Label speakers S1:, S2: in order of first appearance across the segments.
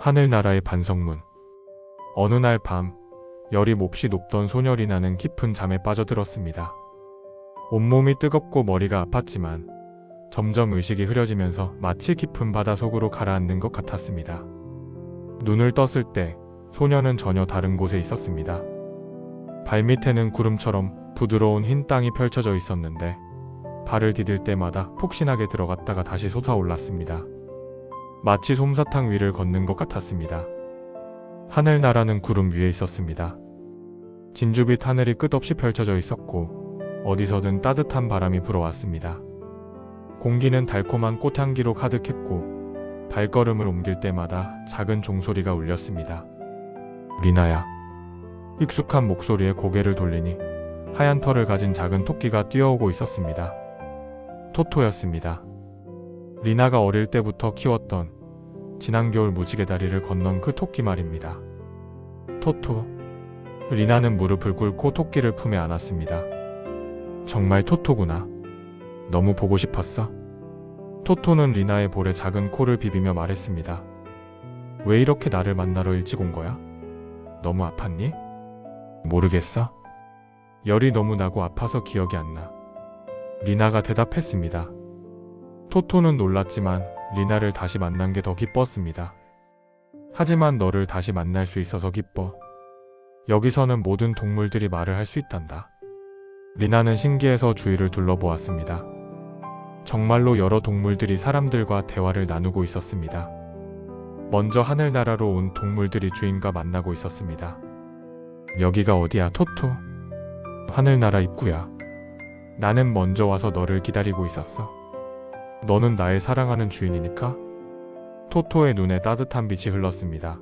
S1: 하늘나라의 반성문. 어느 날 밤, 열이 몹시 높던 소녀 리 나는 깊은 잠에 빠져들었습니다. 온몸이 뜨겁고 머리가 아팠지만 점점 의식이 흐려지면서 마치 깊은 바다 속으로 가라앉는 것 같았습니다. 눈을 떴을 때 소녀는 전혀 다른 곳에 있었습니다. 발밑에는 구름처럼 부드러운 흰 땅이 펼쳐져 있었는데 발을 디딜 때마다 폭신하게 들어갔다가 다시 솟아올랐습니다. 마치 솜사탕 위를 걷는 것 같았습니다. 하늘 나라는 구름 위에 있었습니다. 진주빛 하늘이 끝없이 펼쳐져 있었고 어디서든 따뜻한 바람이 불어왔습니다. 공기는 달콤한 꽃향기로 가득했고 발걸음을 옮길 때마다 작은 종소리가 울렸습니다. 리나야. 익숙한 목소리에 고개를 돌리니 하얀 털을 가진 작은 토끼가 뛰어오고 있었습니다. 토토였습니다. 리나가 어릴 때부터 키웠던 지난 겨울 무지개 다리를 건넌 그 토끼 말입니다. 토토. 리나는 무릎을 꿇고 토끼를 품에 안았습니다. 정말 토토구나. 너무 보고 싶었어. 토토는 리나의 볼에 작은 코를 비비며 말했습니다. 왜 이렇게 나를 만나러 일찍 온 거야? 너무 아팠니? 모르겠어. 열이 너무 나고 아파서 기억이 안 나. 리나가 대답했습니다. 토토는 놀랐지만 리나를 다시 만난 게 더 기뻤습니다. 하지만 너를 다시 만날 수 있어서 기뻐. 여기서는 모든 동물들이 말을 할 수 있단다. 리나는 신기해서 주위를 둘러보았습니다. 정말로 여러 동물들이 사람들과 대화를 나누고 있었습니다. 먼저 하늘나라로 온 동물들이 주인과 만나고 있었습니다. 여기가 어디야, 토토? 하늘나라 입구야. 나는 먼저 와서 너를 기다리고 있었어. 너는 나의 사랑하는 주인이니까? 토토의 눈에 따뜻한 빛이 흘렀습니다.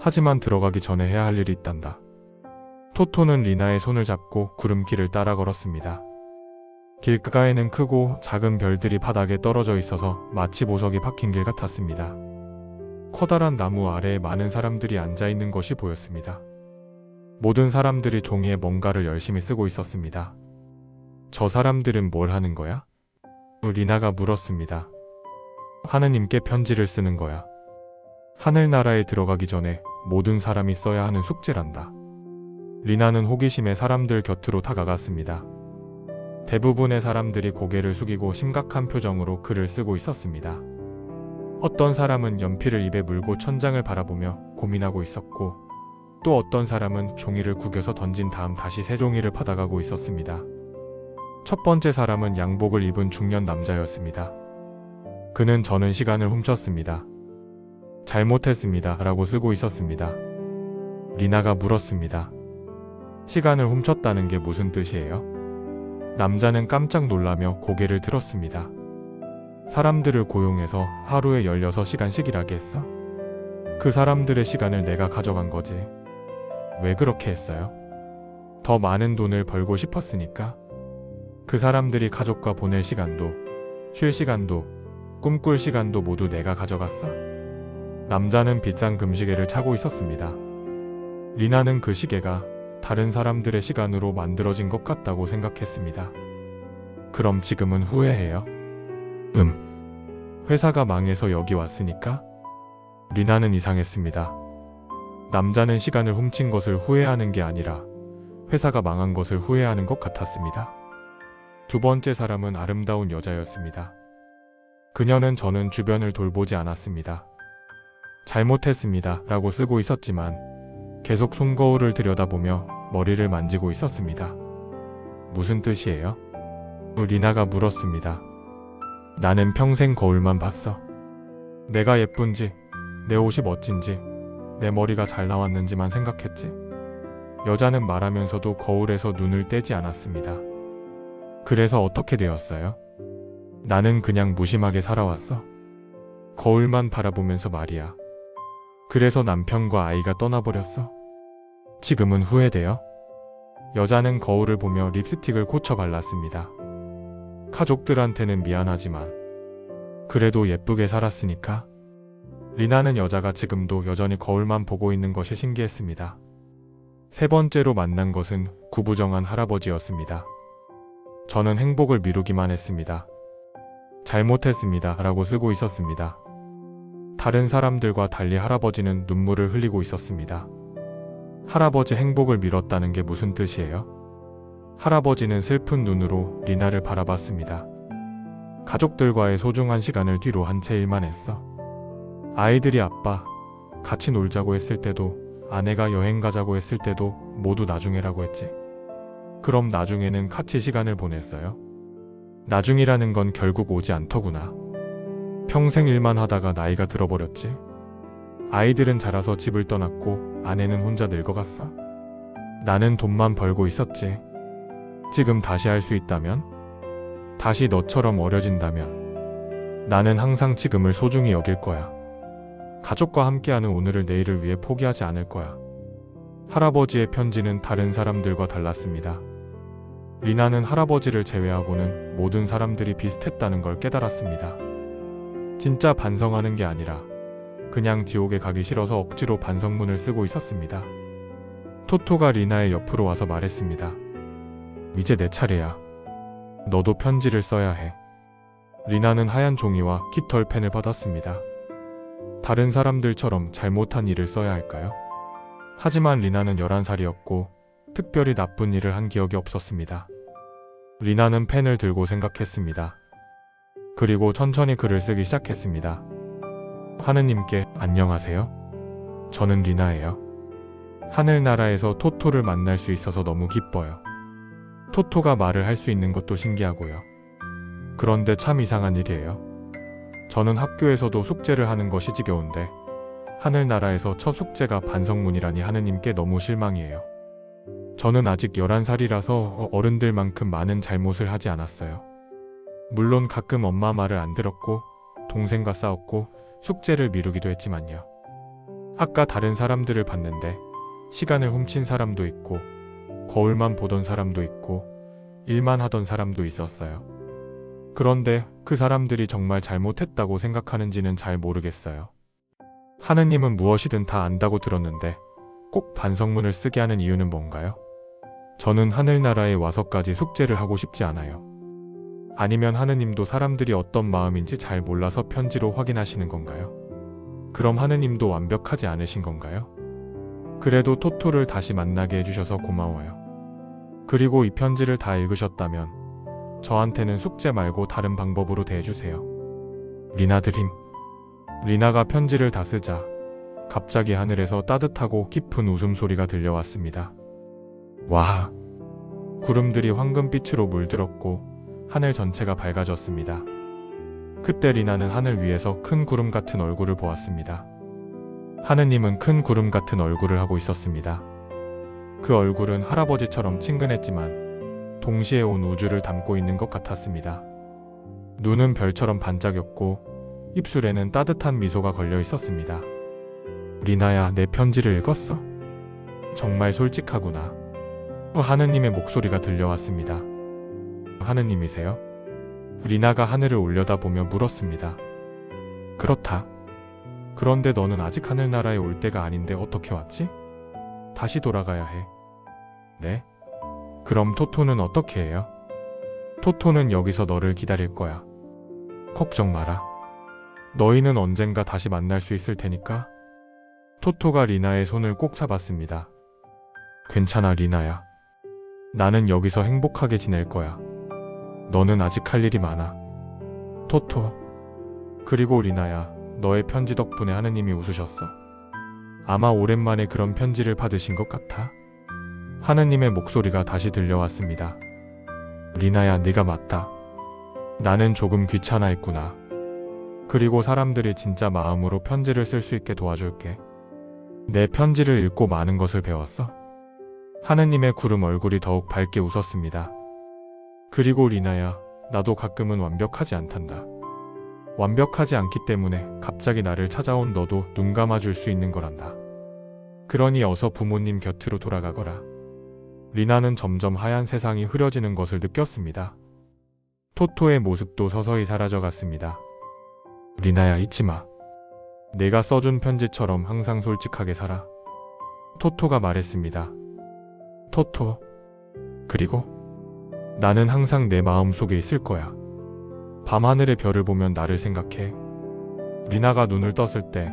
S1: 하지만 들어가기 전에 해야 할 일이 있단다. 토토는 리나의 손을 잡고 구름길을 따라 걸었습니다. 길가에는 크고 작은 별들이 바닥에 떨어져 있어서 마치 보석이 박힌 길 같았습니다. 커다란 나무 아래에 많은 사람들이 앉아 있는 것이 보였습니다. 모든 사람들이 종이에 뭔가를 열심히 쓰고 있었습니다. 저 사람들은 뭘 하는 거야? 리나가 물었습니다. 하느님께 편지를 쓰는 거야. 하늘나라에 들어가기 전에 모든 사람이 써야 하는 숙제란다. 리나는 호기심에 사람들 곁으로 다가갔습니다. 대부분의 사람들이 고개를 숙이고 심각한 표정으로 글을 쓰고 있었습니다. 어떤 사람은 연필을 입에 물고 천장을 바라보며 고민하고 있었고, 또 어떤 사람은 종이를 구겨서 던진 다음 다시 새 종이를 받아가고 있었습니다. 첫 번째 사람은 양복을 입은 중년 남자였습니다. 그는 저는 시간을 훔쳤습니다. 잘못했습니다. 라고 쓰고 있었습니다. 리나가 물었습니다. 시간을 훔쳤다는 게 무슨 뜻이에요? 남자는 깜짝 놀라며 고개를 들었습니다. 사람들을 고용해서 하루에 16시간씩 일하게 했어? 그 사람들의 시간을 내가 가져간 거지. 왜 그렇게 했어요? 더 많은 돈을 벌고 싶었으니까? 그 사람들이 가족과 보낼 시간도, 쉴 시간도, 꿈꿀 시간도 모두 내가 가져갔어? 남자는 비싼 금시계를 차고 있었습니다. 리나는 그 시계가 다른 사람들의 시간으로 만들어진 것 같다고 생각했습니다. 그럼 지금은 후회해요? 음. 회사가 망해서 여기 왔으니까? 리나는 이상했습니다. 남자는 시간을 훔친 것을 후회하는 게 아니라 회사가 망한 것을 후회하는 것 같았습니다. 두 번째 사람은 아름다운 여자였습니다. 그녀는 저는 주변을 돌보지 않았습니다. 잘못했습니다. 라고 쓰고 있었지만 계속 손거울을 들여다보며 머리를 만지고 있었습니다. 무슨 뜻이에요? 리나가 물었습니다. 나는 평생 거울만 봤어. 내가 예쁜지, 내 옷이 멋진지, 내 머리가 잘 나왔는지만 생각했지. 여자는 말하면서도 거울에서 눈을 떼지 않았습니다. 그래서 어떻게 되었어요? 나는 그냥 무심하게 살아왔어. 거울만 바라보면서 말이야. 그래서 남편과 아이가 떠나버렸어. 지금은 후회돼요? 여자는 거울을 보며 립스틱을 고쳐 발랐습니다. 가족들한테는 미안하지만 그래도 예쁘게 살았으니까 리나는 여자가 지금도 여전히 거울만 보고 있는 것이 신기했습니다. 세 번째로 만난 것은 구부정한 할아버지였습니다. 저는 행복을 미루기만 했습니다. 잘못했습니다. 라고 쓰고 있었습니다. 다른 사람들과 달리 할아버지는 눈물을 흘리고 있었습니다. 할아버지 행복을 밀었다는 게 무슨 뜻이에요? 할아버지는 슬픈 눈으로 리나를 바라봤습니다. 가족들과의 소중한 시간을 뒤로 한 채 일만 했어. 아이들이 아빠, 같이 놀자고 했을 때도, 아내가 여행 가자고 했을 때도 모두 나중에라고 했지. 그럼 나중에는 같이 시간을 보냈어요? 나중이라는 건 결국 오지 않더구나. 평생 일만 하다가 나이가 들어버렸지. 아이들은 자라서 집을 떠났고 아내는 혼자 늙어갔어. 나는 돈만 벌고 있었지. 지금 다시 할 수 있다면? 다시 너처럼 어려진다면? 나는 항상 지금을 소중히 여길 거야. 가족과 함께하는 오늘을 내일을 위해 포기하지 않을 거야. 할아버지의 편지는 다른 사람들과 달랐습니다. 리나는 할아버지를 제외하고는 모든 사람들이 비슷했다는 걸 깨달았습니다. 진짜 반성하는 게 아니라 그냥 지옥에 가기 싫어서 억지로 반성문을 쓰고 있었습니다. 토토가 리나의 옆으로 와서 말했습니다. 이제 내 차례야. 너도 편지를 써야 해. 리나는 하얀 종이와 깃털 펜을 받았습니다. 다른 사람들처럼 잘못한 일을 써야 할까요? 하지만 리나는 11살이었고 특별히 나쁜 일을 한 기억이 없었습니다. 리나는 펜을 들고 생각했습니다. 그리고 천천히 글을 쓰기 시작했습니다. 하느님께 안녕하세요. 저는 리나예요. 하늘나라에서 토토를 만날 수 있어서 너무 기뻐요. 토토가 말을 할 수 있는 것도 신기하고요. 그런데 참 이상한 일이에요. 저는 학교에서도 숙제를 하는 것이 지겨운데 하늘나라에서 첫 숙제가 반성문이라니 하느님께 너무 실망이에요. 저는 아직 11살이라서 어른들만큼 많은 잘못을 하지 않았어요. 물론 가끔 엄마 말을 안 들었고 동생과 싸웠고 숙제를 미루기도 했지만요. 아까 다른 사람들을 봤는데 시간을 훔친 사람도 있고 거울만 보던 사람도 있고 일만 하던 사람도 있었어요. 그런데 그 사람들이 정말 잘못했다고 생각하는지는 잘 모르겠어요. 하느님은 무엇이든 다 안다고 들었는데 꼭 반성문을 쓰게 하는 이유는 뭔가요? 저는 하늘나라에 와서까지 숙제를 하고 싶지 않아요. 아니면 하느님도 사람들이 어떤 마음인지 잘 몰라서 편지로 확인하시는 건가요? 그럼 하느님도 완벽하지 않으신 건가요? 그래도 토토를 다시 만나게 해주셔서 고마워요. 그리고 이 편지를 다 읽으셨다면 저한테는 숙제 말고 다른 방법으로 대해주세요. 리나 드림. 리나가 편지를 다 쓰자 갑자기 하늘에서 따뜻하고 깊은 웃음소리가 들려왔습니다. 와. 구름들이 황금빛으로 물들었고 하늘 전체가 밝아졌습니다. 그때 리나는 하늘 위에서 큰 구름 같은 얼굴을 보았습니다. 하느님은 큰 구름 같은 얼굴을 하고 있었습니다. 그 얼굴은 할아버지처럼 친근했지만 동시에 온 우주를 담고 있는 것 같았습니다. 눈은 별처럼 반짝였고 입술에는 따뜻한 미소가 걸려 있었습니다. 리나야, 내 편지를 읽었어? 정말 솔직하구나. 하느님의 목소리가 들려왔습니다. 하느님이세요? 리나가 하늘을 올려다보며 물었습니다. 그렇다. 그런데 너는 아직 하늘나라에 올 때가 아닌데 어떻게 왔지? 다시 돌아가야 해. 네? 그럼 토토는 어떻게 해요? 토토는 여기서 너를 기다릴 거야. 걱정 마라. 너희는 언젠가 다시 만날 수 있을 테니까. 토토가 리나의 손을 꼭 잡았습니다. 괜찮아, 리나야. 나는 여기서 행복하게 지낼 거야. 너는 아직 할 일이 많아. 토토. 그리고 리나야, 너의 편지 덕분에 하느님이 웃으셨어. 아마 오랜만에 그런 편지를 받으신 것 같아. 하느님의 목소리가 다시 들려왔습니다. 리나야, 네가 맞다. 나는 조금 귀찮아했구나. 그리고 사람들이 진짜 마음으로 편지를 쓸 수 있게 도와줄게. 내 편지를 읽고 많은 것을 배웠어. 하느님의 구름 얼굴이 더욱 밝게 웃었습니다. 그리고 리나야, 나도 가끔은 완벽하지 않단다. 완벽하지 않기 때문에 갑자기 나를 찾아온 너도 눈 감아줄 수 있는 거란다. 그러니 어서 부모님 곁으로 돌아가거라. 리나는 점점 하얀 세상이 흐려지는 것을 느꼈습니다. 토토의 모습도 서서히 사라져갔습니다. 리나야 잊지 마. 내가 써준 편지처럼 항상 솔직하게 살아. 토토가 말했습니다. 토토. 그리고 나는 항상 내 마음 속에 있을 거야. 밤하늘의 별을 보면 나를 생각해. 리나가 눈을 떴을 때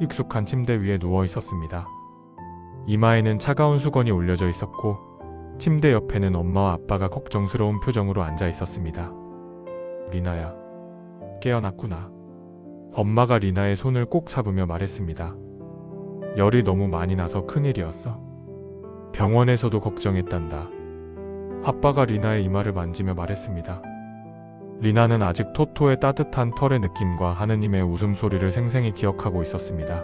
S1: 익숙한 침대 위에 누워 있었습니다. 이마에는 차가운 수건이 올려져 있었고 침대 옆에는 엄마와 아빠가 걱정스러운 표정으로 앉아 있었습니다. 리나야, 깨어났구나. 엄마가 리나의 손을 꼭 잡으며 말했습니다. 열이 너무 많이 나서 큰일이었어. 병원에서도 걱정했단다. 아빠가 리나의 이마를 만지며 말했습니다. 리나는 아직 토토의 따뜻한 털의 느낌과 하느님의 웃음소리를 생생히 기억하고 있었습니다.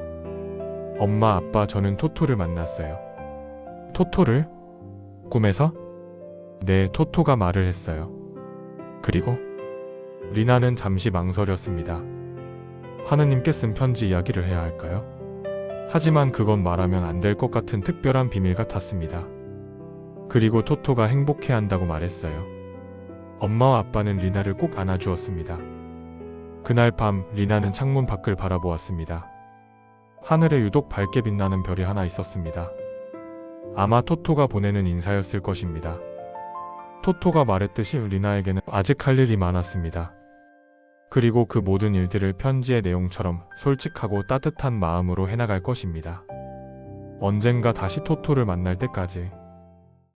S1: 엄마, 아빠, 저는 토토를 만났어요. 토토를? 꿈에서? 네, 토토가 말을 했어요. 그리고 리나는 잠시 망설였습니다. 하느님께 쓴 편지 이야기를 해야 할까요? 하지만 그건 말하면 안 될 것 같은 특별한 비밀 같았습니다. 그리고 토토가 행복해 한다고 말했어요. 엄마와 아빠는 리나를 꼭 안아주었습니다. 그날 밤 리나는 창문 밖을 바라보았습니다. 하늘에 유독 밝게 빛나는 별이 하나 있었습니다. 아마 토토가 보내는 인사였을 것입니다. 토토가 말했듯이 리나에게는 아직 할 일이 많았습니다. 그리고 그 모든 일들을 편지의 내용처럼 솔직하고 따뜻한 마음으로 해나갈 것입니다. 언젠가 다시 토토를 만날 때까지